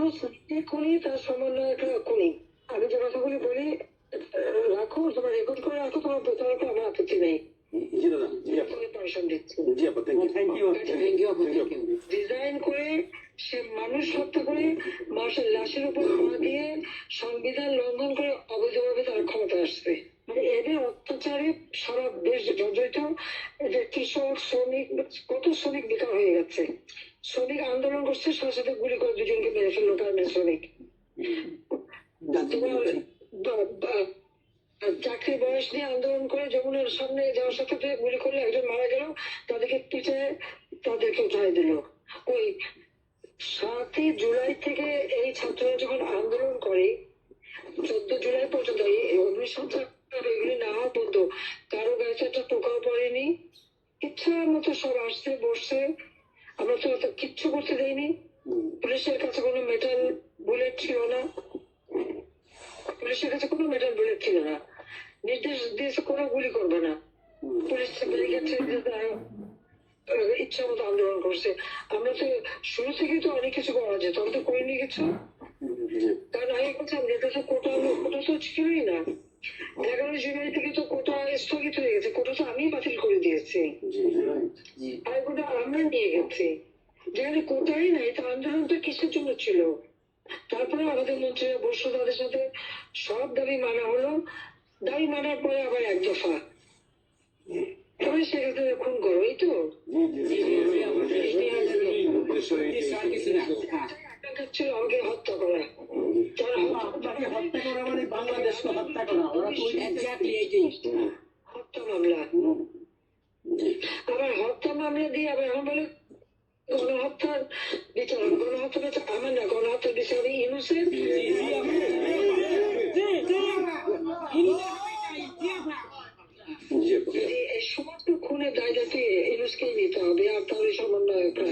মানুষ যে খুনি তার সমন্বয় একটা খুনি। আমি যে কথাগুলি বলি রাখো তোমার রেকর্ড করে রাখো তোমার প্রতারক আমার আপত্তি নেই। ডিজাইন করে সে মানুষ হত্যা করে মানুষের লাশের উপর দিয়ে সংবিধান লঙ্ঘন করে অবৈধভাবে তারা ক্ষমতা আসছে। এদের অত্যাচারে সারা দেশ জর্জরিত। এদের কৃষক শ্রমিক কত শ্রমিক বেকার হয়ে গেছে। শ্রমিক আন্দোলন করছে সাথে সাথে গুলি করে দুজনকে মেরে ফেলল গার্মেন্ট শ্রমিক। চাকরি বয়স নিয়ে আন্দোলন করে যমুনার সামনে যাওয়ার সাথে সাথে গুলি করলে একজন মারা গেল তাদেরকে পিঠে তাদেরকে উঠাই দিল। ওই সাতই জুলাই থেকে এই ছাত্ররা যখন আন্দোলন ইচ্ছা মতো সব আসছে বসছে আমরা তো অত কিচ্ছু করতে দেয়নি পুলিশের কাছে কোনো মেটাল বুলেট ছিল না। পুলিশের কাছে কোনো মেটাল বুলেট ছিল না। নির্দেশ দিয়েছে কোনো গুলি করবে না। পুলিশ ইচ্ছা মতো আন্দোলন করছে। আমরা তো শুরু থেকেই তো অনেক কিছু করা যেত আমরা তো করিনি কিছু। কারণ আমি বলছিলাম যে দেশে কোটা কোটা তো ছিলই না। এগারো জুলাই থেকে তো কোটা স্থগিত হয়ে গেছে। কোটা তো আমি বাতিল করে দিয়েছি। আর কোটা আমরা নিয়ে গেছি। যেখানে কোটাই নাই তো আন্দোলনটা কিসের জন্য ছিল? তারপরে আমাদের মন্ত্রীরা বসল তাদের সাথে। সব দাবি মানা হলো। দাবি মানার পরে আবার এক দফা। তবে সেক্ষেত্রে খুন করো এই তো? আপনাকে হত্যা করা মানে বাংলাদেশকে হত্যা করা ওরা তো এক্স্যাক্টলি এইটাই হত্যা মামলা আবার হত্যা মামলা দিয়ে আবার এখন বলে গণহত্যার বিচার হবে। গণহত্যা বিচার আমার না গণহত্যার বিচার এই এই সমস্ত খুনের ইউনুসকেই নিতে হবে আর তাহলে সমন্বয়করা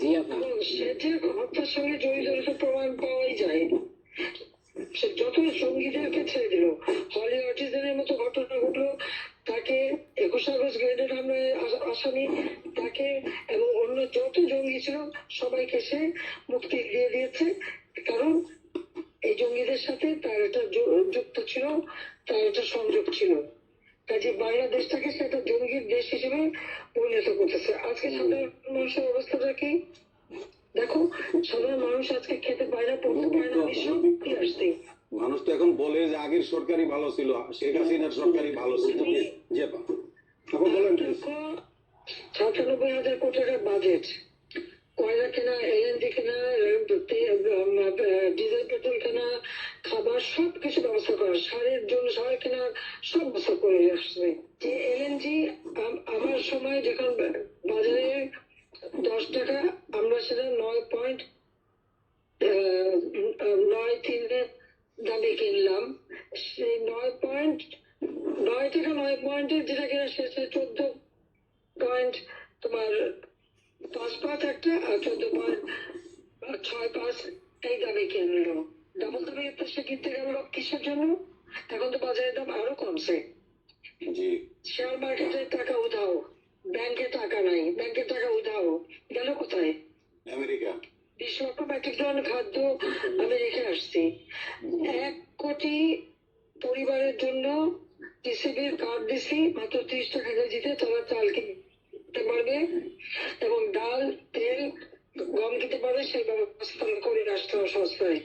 জি আপা ইনশাআল্লাহ, ইনশাআল্লাহ। জি আপা জি আপা এবং সে যে হত্যার সঙ্গে জড়িত রয়েছে প্রমাণ পাওয়াই যায় সে যত সঙ্গীদেরকে ছেড়ে দিল হলি আর্টিস্টদের মতো ঘটনা ঘটলো তাকে একুশ আগস্ট গ্রেনেড হামলায় আসামি তাকে এবং অন্য যত জঙ্গি ছিল সবাইকে সে মুক্তি দিয়ে দিয়েছে। কারণ এই জঙ্গিদের সাথে তার একটা যু- যুক্ত ছিল তার একটা সংযোগ ছিল। কাজে বাংলাদেশটাকে সে একটা জঙ্গির দেশ হিসেবে পরিণত করতেছে। আজকে সাধারণ মানুষের অবস্থাটা কি? দেখো সাধারণ মানুষ আজকে খেতে পায় না পড়তে পায় না বিশ্ব কি আসছে। মানুষ তো এখন বলে যে আগের সরকারই ভালো ছিল শেখ হাসিনার সরকারই ভালো ছিল। আপা আপা বলেন সাতানব্বই হাজার কোটি টাকার বাজেট কয়লা কেনা এলএনজি কেনা আসছে যে এলএনজি আমার সময় যখন বাজারে দশ টাকা, আমরা সেটা নয় পয়েন্ট নয় তিনের দামে কিনলাম। সেই নয় পয়েন্ট নয় থেকে নয় পয়েন্টের যেটা কিনা শেষে চোদ্দ পয়েন্ট তোমার পাঁচ পাঁচ একটা আর চোদ্দ পয়েন্ট ছয় পাঁচ এই দামে কিনলো। ডাবল দামে সে কিনতে গেল কিসের জন্য এখন তো বাজারের দাম আরও কমছে জি। শেয়ার মার্কেটে টাকা উধাও ব্যাংকে টাকা নাই ব্যাংকে টাকা উধাও গেল কোথায়? আমেরিকা। বিশ লক্ষ মেট্রিক টন খাদ্য আমি রেখে আসছি। এক কোটি পরিবারের জন্য টিসিবির কার্ড দিছি মাত্র ত্রিশ টাকা কেজিতে তারা চাল কিনতে পারবে এবং ডাল তেল গম কিনতে পারবে সেই ব্যবস্থা করে হবে সস্তায়।